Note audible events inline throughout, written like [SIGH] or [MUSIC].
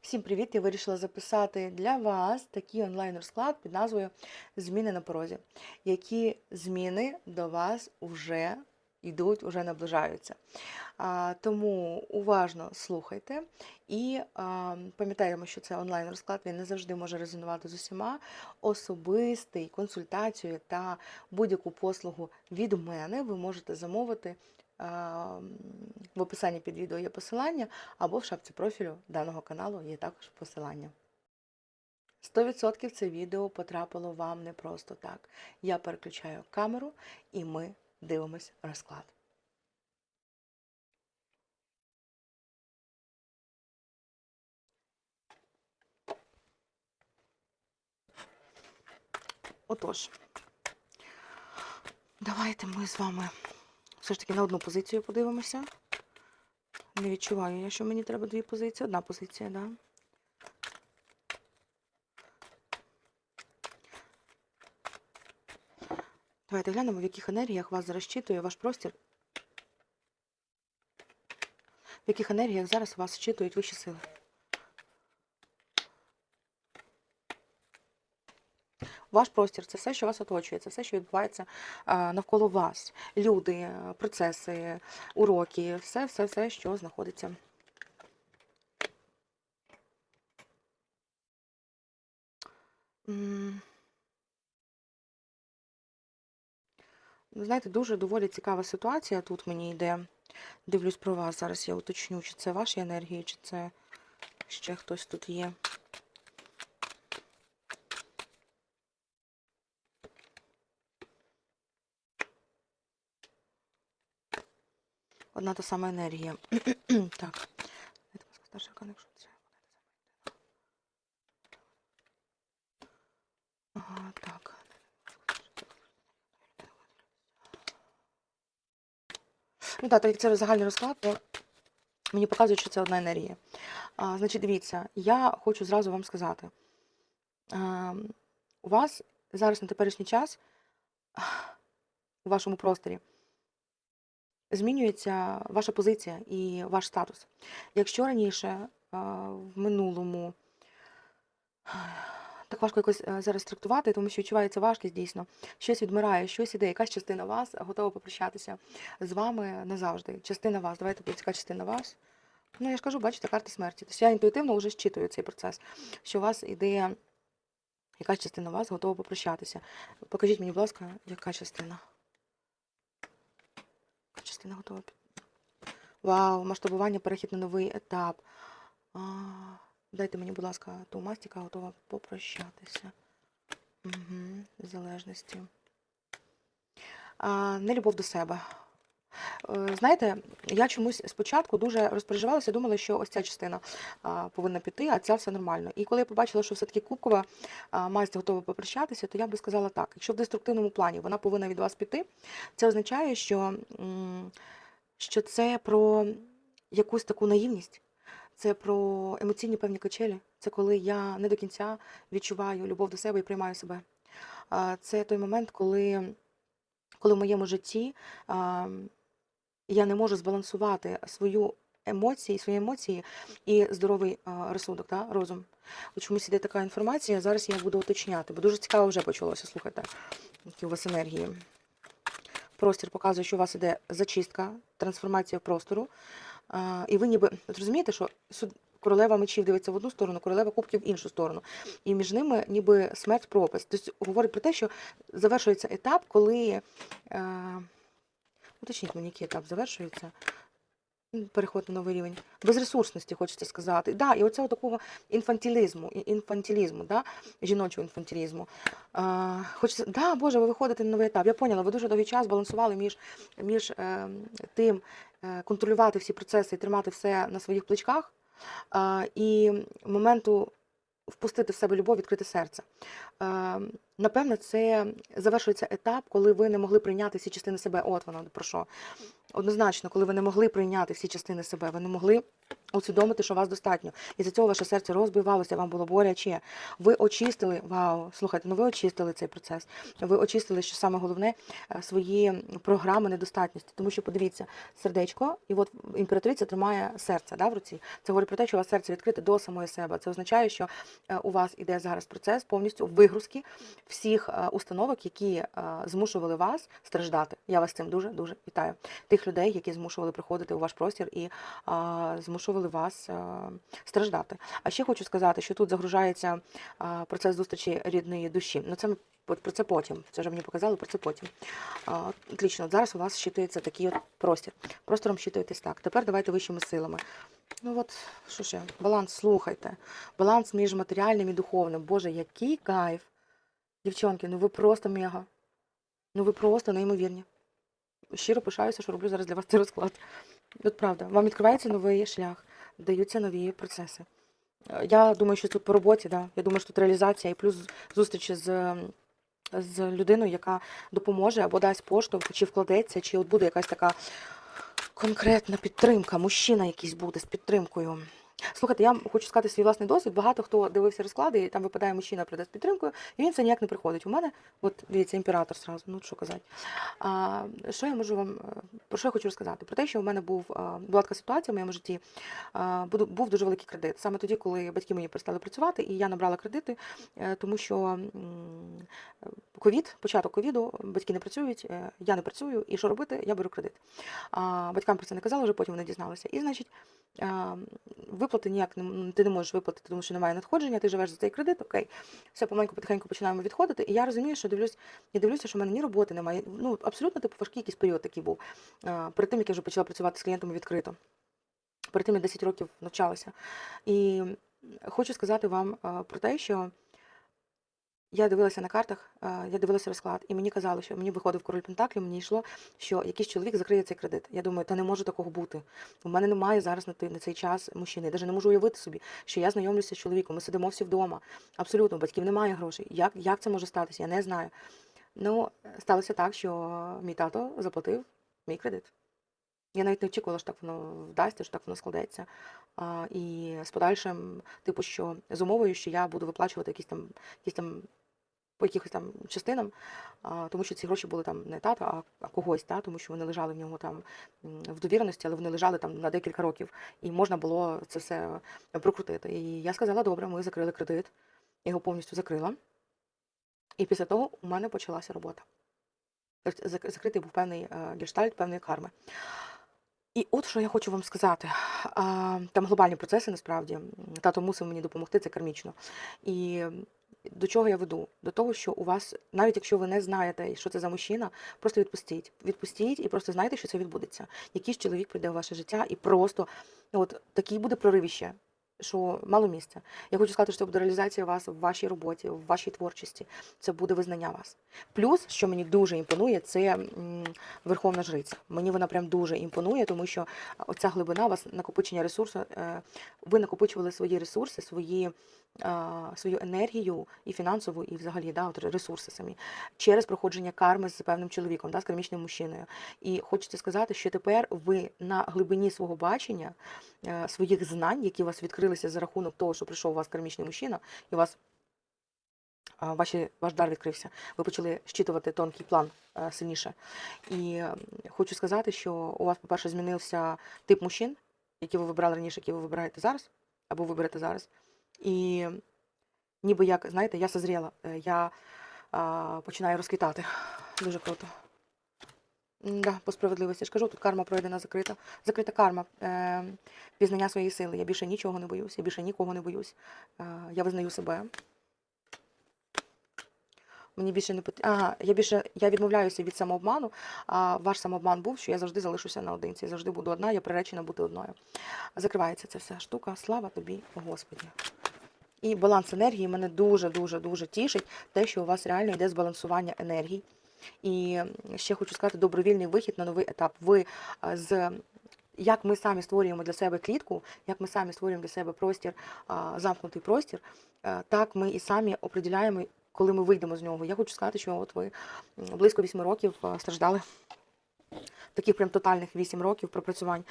Всім привіт! Я вирішила записати для вас такий онлайн-розклад під назвою Зміни на порозі. Які зміни до вас вже йдуть, вже наближаються. А, тому уважно слухайте і а, пам'ятаємо, що це онлайн-розклад, він не завжди може резонувати з усіма. Особистий консультацію та будь-яку послугу від мене ви можете замовити. В описанні під відео є посилання, або в шапці профілю даного каналу є також посилання. 100% це відео потрапило вам не просто так. Я переключаю камеру і ми дивимось розклад. Отож, давайте ми з вами все ж таки на одну позицію подивимося. Не відчуваю я, що мені треба дві позиції. Одна позиція, так. Да? Давайте глянемо, в яких енергіях вас зараз щитує ваш простір. В яких енергіях зараз вас щитують вищі сили. Ваш простір це все, що вас оточує, це все, що відбувається навколо вас. Люди, е, процеси, уроки, все, все, все, що знаходиться. Знаєте, дуже доволі цікава ситуація тут мені йде. Дивлюсь про вас. Зараз я уточню, чи це ваші енергії, чи це ще хтось тут є. Одна та сама енергія. [CLEARS THROAT] так. Старший аркан, якщо це Ага, так. Ну так, так як це загальний розклад, мені показують, що це одна енергія. А, значить, дивіться, я хочу зразу вам сказати. А, у вас зараз на теперішній час у вашому просторі змінюється ваша позиція і ваш статус. Якщо раніше в минулому [SIGHS] так важко якось е, зараз трактувати, тому що відчувається важкість дійсно. Щось відмирає, щось іде, якась частина вас готова попрощатися з вами назавжди. Частина вас. Давайте яка частина вас. Ну, я ж кажу, бачите, карта смерті. Тобто я інтуїтивно вже щитую цей процес, що у вас іде якась частина вас готова попрощатися. Покажіть мені, будь ласка, яка частина? Частина готова? Вау, масштабування, перехід на новий етап. А, Дайте мені, будь ласка, ту мастіка готова попрощатися. Угу, залежності. А, Нелюбов до себе. Е, Знаєте, я чомусь спочатку дуже розпереживалася, думала, що ось ця частина повинна піти, а ця все нормально. І коли я побачила, що все-таки кубкова масть готова попрощатися, то я би сказала так: якщо в деструктивному плані вона повинна від вас піти, це означає, що, що це про якусь таку наївність. Це про емоційні певні качелі. Це коли я не до кінця відчуваю любов до себе і приймаю себе. Це той момент, коли, коли в моєму житті я не можу збалансувати свою емоції, свої емоції і здоровий розсудок, та, розум. Чомусь іде така інформація, зараз я буду уточняти, бо дуже цікаво вже почалося. Слухайте, які у вас енергії. Простір показує, що у вас іде зачистка, трансформація простору. І ви ніби от розумієте, що королева мечів дивиться в одну сторону, королева кубків в іншу сторону. І між ними ніби смерть пропасть. Тобто говорить про те, що завершується етап, коли. Е, уточніть мені, який етап завершується. Переход на новий рівень. Безресурсності, хочеться сказати. Да, і оцього такого інфантилізму, і- інфантилізму, да? жіночого інфантилізму. А, хочеться, да, Боже, ви виходите на новий етап. Я поняла, ви дуже довгий час балансували між, між е, тим, е, контролювати всі процеси і тримати все на своїх плечках, а, і моменту впустити в себе любов, відкрити серце. Е, Напевно, це завершується етап, коли ви не могли прийняти всі частини себе. От воно про що. Однозначно, коли ви не могли прийняти всі частини себе, ви не могли усвідомити, що вас достатньо. І за цього ваше серце розбивалося, вам було боляче. Ви очистили, вау, слухайте, ну ви очистили цей процес. Ви очистили, що саме головне, е, свої програми недостатності. Тому що подивіться, сердечко, і от імператриця тримає серце да, в руці. Це говорить про те, що у вас серце відкрите до самої себе. Це означає, що е, у вас іде зараз процес повністю вигрузки всіх е, установок, які е, змушували вас страждати. Я вас цим дуже дуже вітаю. Тих людей, які змушували приходити у ваш простір і змушували вас страждати. А ще хочу сказати, що тут загружається процес зустрічі рідної душі. Ну це про це потім. Це вже мені показали, про це потім. Отлично, от зараз у вас щитується такий от простір. Простором щитуєтесь так. Тепер давайте вищими силами. Ну от, що ще? Баланс, слухайте. Баланс між матеріальним і духовним. Боже, який кайф. Дівчонки, ну ви просто мега. Ну ви просто неймовірні. Щиро пишаюся, що роблю зараз для вас цей розклад. От правда, вам відкривається новий шлях, даються нові процеси. Я думаю, що тут по роботі, да. Я думаю, що тут реалізація і плюс зустрічі з, з людиною, яка допоможе або дасть поштовх, чи вкладеться, чи от буде якась така конкретна підтримка, мужчина якийсь буде з підтримкою. Слухайте, я хочу сказати свій власний досвід. Багато хто дивився розклади, і там випадає мужчина, прийде з підтримкою, і він це ніяк не приходить. У мене, от дивіться, імператор сразу, ну що казати. А, що я можу вам про що я хочу розказати? Про те, що у мене був була така ситуація в моєму житті. А, був дуже великий кредит. Саме тоді, коли батьки мені перестали працювати, і я набрала кредити, е, тому що ковід, початок ковіду, батьки не працюють, е, я не працюю, і що робити? Я беру кредит. А, батькам про це не казала, вже потім вони дізналися. І значить, а, виплати ніяк не ти не можеш виплатити, тому що немає надходження, ти живеш за цей кредит, окей. Все помаленьку потихеньку починаємо відходити. І я розумію, що дивлюсь, я дивлюся, що в мене ні роботи немає. Ну, абсолютно типу важкий якийсь період такий був. Перед тим, як я вже почала працювати з клієнтами відкрито. Перед тим я 10 років навчалася. І хочу сказати вам про те, що я дивилася на картах, я дивилася розклад, і мені казали, що мені виходив король Пентаклів, мені йшло, що якийсь чоловік закриє цей кредит. Я думаю, та не може такого бути. У мене немає зараз на на цей час мужчини. Я навіть не можу уявити собі, що я знайомлюся з чоловіком, ми сидимо всі вдома. Абсолютно, батьків немає грошей. Як, як це може статися? Я не знаю. Ну, сталося так, що мій тато заплатив мій кредит. Я навіть не очікувала, що так воно вдасться, що так воно складеться. А, і з подальшим, типу, що з умовою, що я буду виплачувати якісь там, якісь там по якихось там частинам, а, тому що ці гроші були там не тата, а, а когось, та, тому що вони лежали в нього там в довіреності, але вони лежали там на декілька років, і можна було це все прокрутити. І я сказала, добре, ми закрили кредит, його повністю закрила. І після того у мене почалася робота. Тобто закритий був певний е, гештальт, певної карми. І от що я хочу вам сказати. Там глобальні процеси насправді. Тато мусив мені допомогти, це кармічно. І до чого я веду? До того, що у вас, навіть якщо ви не знаєте, що це за мужчина, просто відпустіть. Відпустіть і просто знайте, що це відбудеться. Якийсь чоловік прийде у ваше життя і просто ну, от такий буде проривище. Що мало місця. Я хочу сказати, що це буде реалізація вас в вашій роботі, в вашій творчості. Це буде визнання вас. Плюс, що мені дуже імпонує, це Верховна Жриця. Мені вона прям дуже імпонує, тому що оця глибина вас накопичення ресурсу. е, Ви накопичували свої ресурси, свої, свою енергію і фінансову, і взагалі да, от ресурси самі через проходження карми з певним чоловіком, да, з кармічним мужчиною. І хочеться сказати, що тепер ви на глибині свого бачення, е, своїх знань, які у вас відкрилися за рахунок того, що прийшов у вас кармічний мужчина, і у вас ваші, ваш дар відкрився. Ви почали щитувати тонкий план е, сильніше. І хочу сказати, що у вас, по-перше, змінився тип мужчин, які ви вибрали раніше, які ви вибираєте зараз, або виберете зараз. І ніби як, знаєте, я созріла, е, я а, починаю розквітати. [SIGHS] Дуже круто. Да, по справедливості. Ж кажу, тут карма пройдена, закрита. Закрита карма. Е, пізнання своєї сили. Я більше нічого не боюсь, я більше нікого не боюсь. Е, я визнаю себе. Мені більше не потрібно. Ага, я більше я відмовляюся від самообману. А ваш самообман був, що я завжди залишуся наодинці. Завжди буду одна, я приречена бути одною. Закривається ця вся штука. Слава тобі, Господі. І баланс енергії мене дуже, дуже, тішить. Те, що у вас реально йде збалансування енергій. І ще хочу сказати, добровільний вихід на новий етап. Ви з як ми самі створюємо для себе клітку, як ми самі створюємо для себе простір, замкнутий простір, е, так ми і самі определяємо, коли ми вийдемо з нього. Я хочу сказати, що от ви близько 8 років страждали. Таких прям тотальних 8 років пропрацювань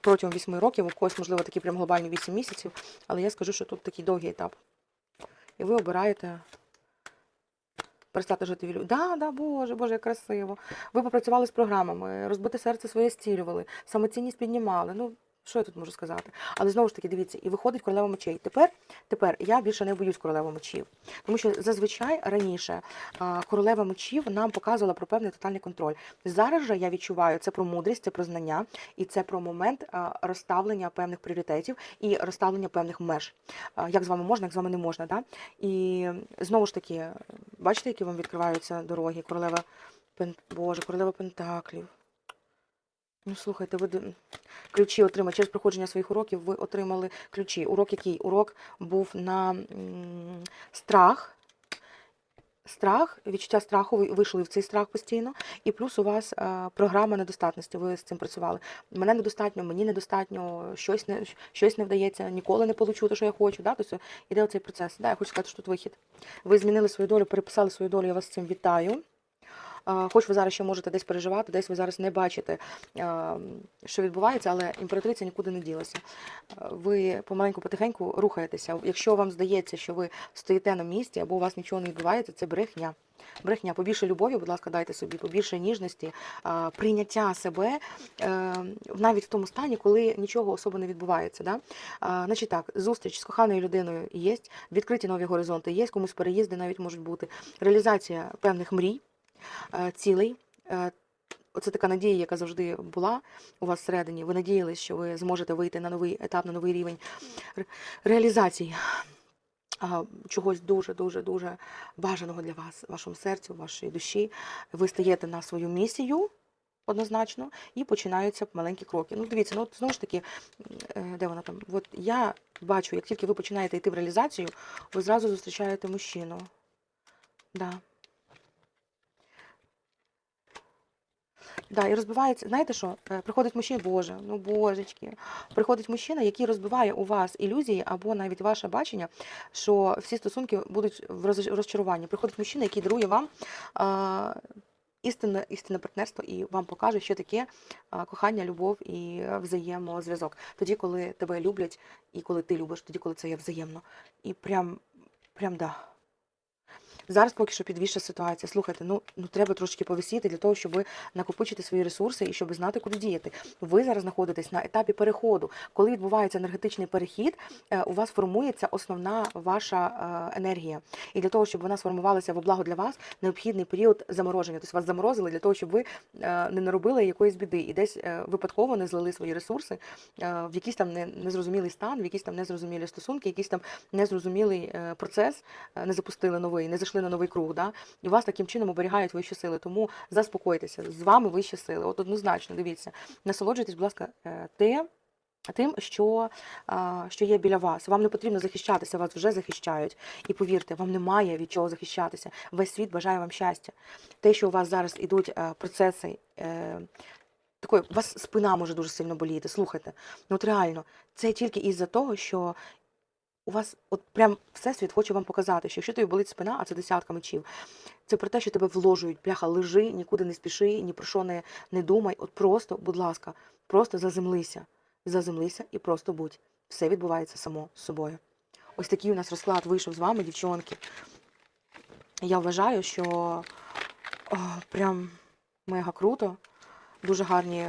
протягом 8 років, у когось, можливо, такі прям глобальні 8 місяців, але я скажу, що тут такий довгий етап. І ви обираєте перестати жити в ілюзії. Да, да, Боже, Боже, як красиво. Ви попрацювали з програмами, розбите серце своє стілювали, самоцінність піднімали. Ну, що я тут можу сказати? Але знову ж таки, дивіться, і виходить королева мечей. Тепер, тепер я більше не боюсь королеви мечів. Тому що зазвичай раніше королева мечів нам показувала про певний тотальний контроль. Зараз же я відчуваю це про мудрість, це про знання, і це про момент розставлення певних пріоритетів і розставлення певних меж. Як з вами можна, як з вами не можна. Да? І знову ж таки, бачите, які вам відкриваються дороги? Королева Пен... Боже, королева Пентаклів. Ну, слухайте, ви ключі отримали через проходження своїх уроків. Ви отримали ключі. Урок який? Урок був на страх. Страх, відчуття страху, ви вийшли в цей страх постійно, і плюс у вас е, програма недостатності. Ви з цим працювали. Мене недостатньо, мені недостатньо, щось не щось не вдається, ніколи не получу те, що я хочу. Да? Тобто іде оцей процес. Да, я хочу сказати, що тут вихід. Ви змінили свою долю, переписали свою долю. Я вас з цим вітаю. Хоч ви зараз ще можете десь переживати, десь ви зараз не бачите, що відбувається, але імператриця нікуди не ділася. Ви помаленьку потихеньку рухаєтеся. Якщо вам здається, що ви стоїте на місці або у вас нічого не відбувається, це брехня. Брехня, побільше любові, будь ласка, дайте собі, побільше ніжності, прийняття себе е, навіть в тому стані, коли нічого особо не відбувається. Да? Значить так, зустріч з коханою людиною є, відкриті нові горизонти є, комусь переїзди навіть можуть бути, реалізація певних мрій е, цілей. Е, Оце така надія, яка завжди була у вас всередині. Ви надіялись, що ви зможете вийти на новий етап, на новий рівень реалізації чогось дуже, дуже, дуже бажаного для вас, вашому серцю, вашій душі. Ви стаєте на свою місію. Однозначно, і починаються маленькі кроки. Ну, дивіться, ну от знову ж таки, е, де вона там? От я бачу, як тільки ви починаєте йти в реалізацію, ви зразу зустрічаєте мужчину. Да. Да, і розбивається, знаєте що? Е, Приходить мужчина, Боже, ну божечки. Приходить мужчина, який розбиває у вас ілюзії або навіть ваше бачення, що всі стосунки будуть в розчаруванні. Приходить мужчина, який дарує вам а, істинне, істинне партнерство і вам покаже, що таке кохання, любов і взаємозв'язок. Тоді, коли тебе люблять, і коли ти любиш, тоді, коли це є взаємно. І прям, прям да. Зараз поки що підвища ситуація. Слухайте, ну, ну треба трошки повисіти для того, щоб накопичити свої ресурси і щоб знати, куди діяти. Ви зараз знаходитесь на етапі переходу. Коли відбувається енергетичний перехід, е, у вас формується основна ваша е, енергія. І для того, щоб вона сформувалася во благо для вас, необхідний період замороження. Тобто вас заморозили для того, щоб ви е, не наробили якоїсь біди і десь випадково не злили свої ресурси в якийсь там не- незрозумілий стан, в якісь там незрозумілі стосунки, якийсь там незрозумілий процес, не запустили новий, не зайшли на новий круг. Да? І вас таким чином оберігають вищі сили. Тому заспокойтеся, з вами вищі сили. От однозначно, дивіться, насолоджуйтесь, будь ласка, те. Тим, що, що є біля вас, вам не потрібно захищатися, вас вже захищають. І повірте, вам немає від чого захищатися. Весь світ бажає вам щастя. Те, що у вас зараз ідуть е, процеси, е, такої, у вас спина може дуже сильно боліти. Слухайте, ну от реально, це тільки із-за того, що у вас от прям всесвіт хоче вам показати, що якщо тобі болить спина, а це десятка мечів, це про те, що тебе вложують, бляха, лежи, нікуди не спіши, ні про що не, не думай. От просто, будь ласка, просто заземлися. Заземлися і просто будь. Все відбувається само з собою. Ось такий у нас розклад вийшов з вами, дівчонки. Я вважаю, що о, прям мега круто. Дуже гарні.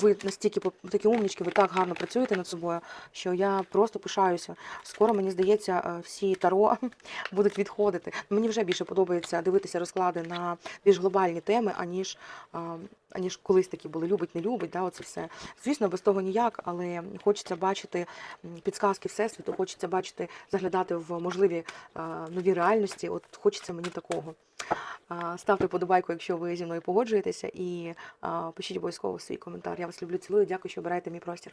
Ви настільки такі умнічки, ви так гарно працюєте над собою, що я просто пишаюся. Скоро, мені здається, е, всі таро [LAUGHS] будуть відходити. Мені вже більше подобається дивитися розклади на більш глобальні теми, аніж, аніж колись такі були любить, не любить. Да, оце все. Звісно, без того ніяк, але хочеться бачити підсказки Всесвіту, хочеться бачити, заглядати в можливі нові реальності. От хочеться мені такого. Ставте подобайку, якщо ви зі мною погоджуєтеся, і пишіть обов'язково свій коментар. Я вас люблю, цілую. Дякую, що обираєте мій простір.